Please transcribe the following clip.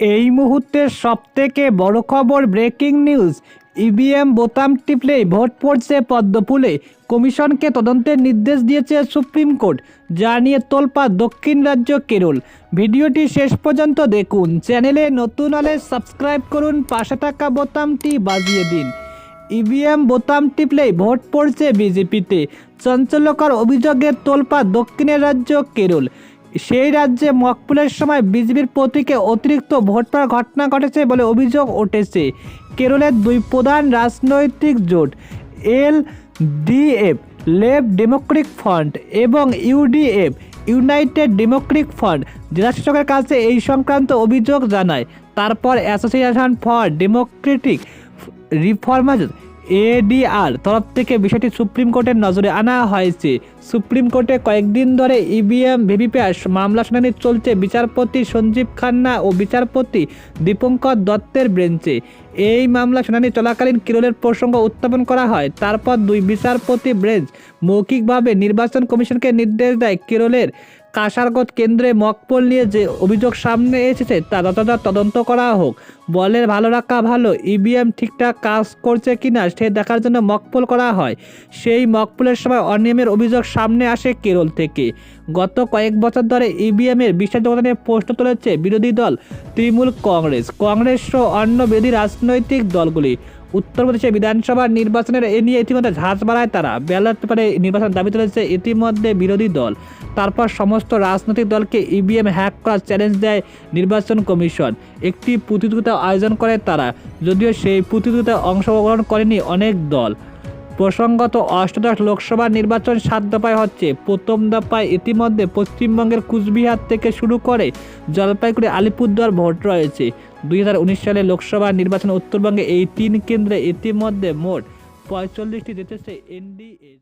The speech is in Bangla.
এই মুহূর্তের সবথেকে বড় খবর ব্রেকিং নিউজ। ইভিএম বোতাম টিপলেই ভোট পড়ছে পদ্মফুলে। কমিশনকে তদন্তের নির্দেশ দিয়েছে সুপ্রিম কোর্ট, যা নিয়ে তোলপা দক্ষিণ রাজ্য কেরল। ভিডিওটি শেষ পর্যন্ত দেখুন। চ্যানেলে নতুন হলে সাবস্ক্রাইব করুন, পাশে থাকা বোতামটি বাজিয়ে দিন। ইভিএম বোতাম টিপলেই ভোট পড়ছে বিজেপিতে। চাঞ্চল্যকর অভিযোগের তোলপা দক্ষিণের রাজ্য কেরল। সেই রাজ্যে মকপুলের সময় বিজেপির প্রতীকে অতিরিক্ত ভোট পাওয়ার ঘটনা ঘটেছে বলে অভিযোগ উঠেছে। কেরলের দুই প্রধান রাজনৈতিক জোট L DF left democratic front এবং ইউডিএফ, ইউনাইটেড ডেমোক্রেটিক ফ্রন্ট জেলাশাসকের কাছে এই সংক্রান্ত অভিযোগ জানায়। তারপর association for democratic reformers ADR তরফ থেকে বিষয়টি সুপ্রিম কোর্টের নজরে আনা হয়েছে। সুপ্রিম কোর্টে কয়েকদিন ধরে ইভিএম, ভিভিপ্যাট মামলা শুনানি চলছে। বিচারপতি সঞ্জীব খান্না ও বিচারপতি দীপঙ্কর দত্তের বেঞ্চে। এই মামলা শুনানি চলাকালীন কেরলের প্রসঙ্গ উত্থাপন করা হয়। তারপর দুই বিচারপতি বেঞ্চ মৌখিকভাবে নির্বাচন কমিশনকে নির্দেশ দেয় কেরলের কাসারগত কেন্দ্রে মকপল নিয়ে যে অভিযোগ সামনে এসেছে, তা যথাযথ তদন্ত করা হোক। বলের ভালো রাখা ভালো, ইভিএম ঠিকঠাক কাজ করছে কিনা সে দেখার জন্য মকপল করা হয়। সেই মকপলের সময় অনিয়মের অভিযোগ সামনে আসে কেরল থেকে। গত কয়েক বছর ধরে ইভিএমের বিশ্বাসযোগ্যতা নিয়ে প্রশ্ন তুলেছে বিরোধী দল তৃণমূল কংগ্রেস। কংগ্রেস সহ অন্য বিরোধী রাজনৈতিক দলগুলি। উত্তরপ্রদেশে বিধানসভা নির্বাচনের এ নিয়ে ইতিমধ্যে ঝাঁজ বাড়ায় তারা। ব্যালট পেপারে নির্বাচন দাবি তুলেছে ইতিমধ্যে বিরোধী দল। তারপর সমস্ত রাজনৈতিক দলকে ইভিএম হ্যাক করার চ্যালেঞ্জ দেয় নির্বাচন কমিশন। একটি প্রতিযোগিতা আয়োজন করে তারা। যদিও সেই প্রতিযোগিতায় অংশগ্রহণ করেনি অনেক দল। প্রসঙ্গত, অষ্টাদশ লোকসভা নির্বাচন সাত দফায় হচ্ছে। প্রথম দফায় ইতিমধ্যে পশ্চিমবঙ্গের কুচবিহার থেকে শুরু করে জলপাইগুড়ি, আলিপুরদুয়ার ভোট রয়েছে। দুই হাজার উনিশ সালে লোকসভা নির্বাচনে উত্তরবঙ্গে এই তিন কেন্দ্রে ইতিমধ্যে মোট পঁয়তাল্লিশটি জিতেছে এনডিএ